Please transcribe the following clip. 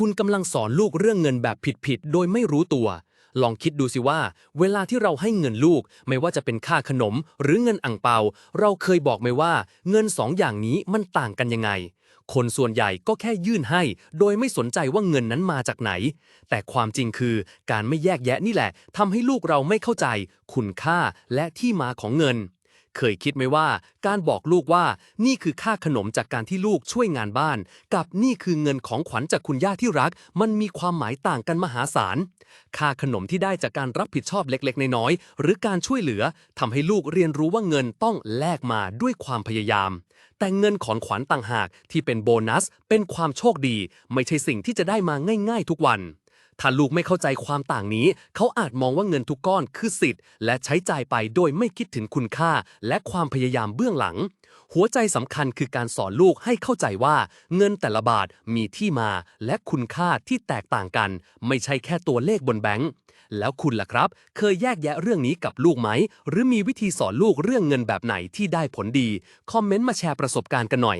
คุณกำลังสอนลูกเรื่องเงินแบบผิดๆ โดยไม่รู้ตัว ลองคิดดูสิว่า เวลาที่เราให้เงินลูก ไม่ว่าจะเป็นค่าขนม หรือเงินอ่งเปา เราเคยบอกไหมว่า เงินสองอย่างนี้มันต่างกันยังไง คนส่วนใหญ่ก็แค่ยื่นให้ โดยไม่สนใจว่าเงินนั้นมาจากไหน แต่ความจริงคือการไม่แยกแยะนี่แหละทำให้ลูกเราไม่เข้าใจ คุณค่าและที่มาของเงิน เคยคิดไหมว่าการบอกลูกว่านี่คือค่าขนมจากการที่ลูกช่วยงานบ้าน กับนี่คือเงินของขวัญจากคุณย่าที่รัก มันมีความหมายต่างกันมหาศาล ค่าขนมที่ได้จากการรับผิดชอบเล็กๆ น้อยๆหรือการช่วยเหลือทำให้ลูกเรียนรู้ว่าเงินต้องแลกมาด้วยความพยายาม แต่เงินของขวัญต่างหากที่เป็นโบนัส เป็นความโชคดี ไม่ใช่สิ่งที่จะได้มาง่าย ๆ ทุกวัน ถ้าลูกไม่เข้าใจความต่างนี้ เขาอาจมองว่าเงินทุกก้อนคือสิทธิ์ และใช้จ่ายไปโดยไม่คิดถึงคุณค่า และความพยายามเบื้องหลัง หัวใจสำคัญคือการสอนลูกให้เข้าใจว่า เงินแต่ละบาทมีที่มา และคุณค่าที่แตกต่างกัน ไม่ใช่แค่ตัวเลขบนแบงค์แล้วคุณล่ะครับ เคยแยกแยะเรื่องนี้กับลูกไหม หรือมีวิธีสอนลูกเรื่องเงินแบบไหนที่ได้ผลดี คอมเมนต์มาแชร์ประสบการณ์กันหน่อย